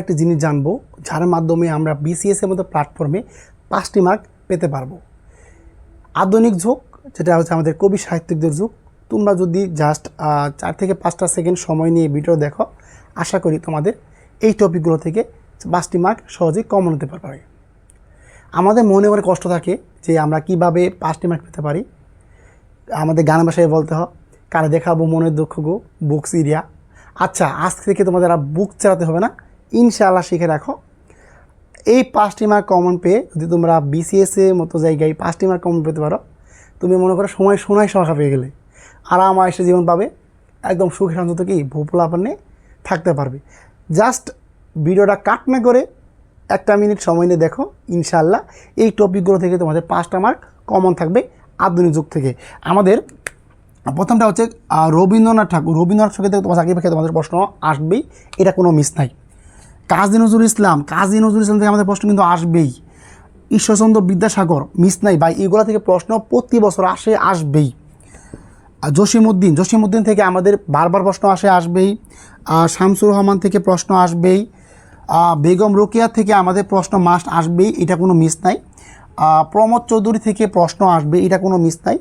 একটি জিনিস জানব, যার মাধ্যমে আমরা বিসিএস এর মতো প্ল্যাটফর্মে পাঁচটি মার্ক পেতে পারব। আধুনিক যুগ, যেটা হচ্ছে আমাদের কবি সাহিত্যিকদের যুগ। তোমরা যদি জাস্ট চার থেকে পাঁচটা সেকেন্ড সময় নিয়ে ভিডিও দেখো, আশা করি তোমাদের এই টপিকগুলো থেকে পাঁচটি মার্ক সহজেই কমন হতে পারবে। আমাদের মনে মনে কষ্ট থাকে যে আমরা কীভাবে পাঁচটি মার্ক পেতে পারি। আমাদের গান ভাষায় বলতে হয় কারে দেখাবো মনের দুঃখ গো, বুক সিরিয়া আচ্ছা আজ থেকে তোমাদের আর বুক চালাতে হবে না। ইনশাআল্লাহ শিখে রাখো। এই পাঁচটি মার্ক কমন পেয়ে যদি তোমরা বিসিএস এর মতো জায়গায় পাঁচটি মার্ক কমন পেতে পারো, তুমি মনে করো সময় শোনায় সংখ্যা পেয়ে গেলে। আরাম আয়সে জীবন পাবে, একদম সুখে শান্ত কি ভোপলাপান্নে থাকতে পারবে। জাস্ট ভিডিওটা কাট না করে একটা মিনিট সময় নিয়ে দেখো ইনশাল্লাহ এই টপিকগুলো থেকে তোমাদের পাঁচটা মার্ক কমন থাকবে আধুনিক যুগ থেকে। আমাদের প্রথমটা হচ্ছে রবীন্দ্রনাথ ঠাকুর। রবীন্দ্রনাথ ঠাকুর থেকে তোমার পক্ষে তোমাদের প্রশ্ন আসবেই, এটা কোনো মিস নাই। কাজী নজরুল ইসলাম, কাজী নজরুল ইসলাম থেকে আমাদের প্রশ্ন কিন্তু আসবেই। ঈশ্বরচন্দ্র বিদ্যাসাগর, মিস নাই বা এগুলো থেকে প্রশ্ন প্রতি বছর আসে, আসবেই। জসিমউদ্দিন জসিমউদ্দিন থেকে আমাদের বারবার প্রশ্ন আসে, আসবেই। শামসুর রহমান থেকে প্রশ্ন আসবেই। বেগম রোকেয়া থেকে আমাদের প্রশ্ন মাস্ট আসবেই, এটা কোনো মিস নাই। প্রমোদ চৌধুরী থেকে প্রশ্ন আসবে, এটা কোনো মিস নাই।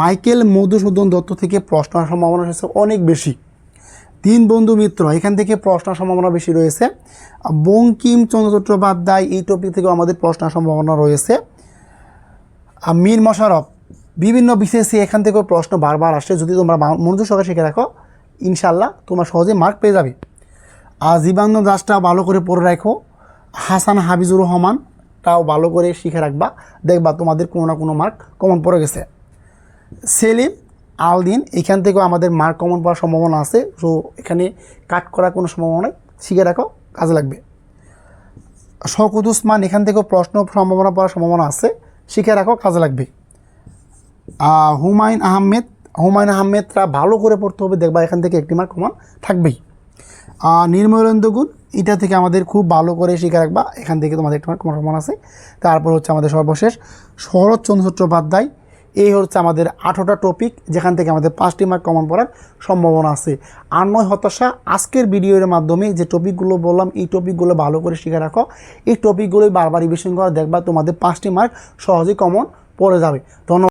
মাইকেল মধুসূদন দত্ত থেকে প্রশ্ন আসার সম্ভাবনা অনেক বেশি। তিন বন্ধু মিত্র, এখান থেকে প্রশ্ন সম্ভাবনা বেশি রয়েছে। বঙ্কিমচন্দ্র চট্টোপাধ্যায়, এই টপিক থেকেও আমাদের প্রশ্ন সম্ভাবনা রয়েছে। মীর মশারফ, বিভিন্ন বিশেষে এখান থেকেও প্রশ্ন বারবার আসে যদি তোমরা মনোযোগ সহকারে শিখে রাখো ইনশাল্লাহ তোমরা সহজে মার্ক পেয়ে যাবে। আর জীবানন্দ দাসটা ভালো করে পড়ে রাখো। হাসান হাবিজুর রহমান তাও ভালো করে শিখে রাখবা। দেখবা তোমাদের কোনো না কোনো মার্ক কমন পড়ে গেছে। সেলিম আলদিন এখান থেকেও আমাদের মার্ক কমন পাওয়ার সম্ভাবনা আছে। সো এখানে কাট করার কোনো সম্ভাবনা নেই। শিখে রাখো, কাজে লাগবে। শওকত উসমান, এখান থেকেও প্রশ্ন সম্ভাবনা পাওয়ার সম্ভাবনা আছে। শিখে রাখো, কাজে লাগবে। হুমায়ুন আহমেদ, হুমায়ুন আহমেদরা ভালো করে পড়তে হবে। দেখবা এখান থেকে একটি মার্ক কমন থাকবেই। নির্মলেন্দু গুণ এটা থেকে আমাদের খুব ভালো করে শিখে রাখবা। এখান থেকে তোমাদের একটি মার্ক কমন আছে। তারপর হচ্ছে আমাদের সর্বশেষ, শরৎচন্দ্র চট্টোপাধ্যায় এই হচ্ছে আমাদের আঠোটা টপিক যেখান থেকে আমাদের পাঁচটি মার্ক কমন পড়ার সম্ভাবনা আছে। আর নয়, হতাশা, আজকের ভিডিওর মাধ্যমে যে টপিকগুলো বললাম, এই টপিকগুলো ভালো করে শিখে রাখো। এই টপিকগুলোই বারবার রিভিশন করা দেখবা তোমাদের পাঁচটি মার্ক সহজেই কমন পড়ে যাবে। ধন্যবাদ।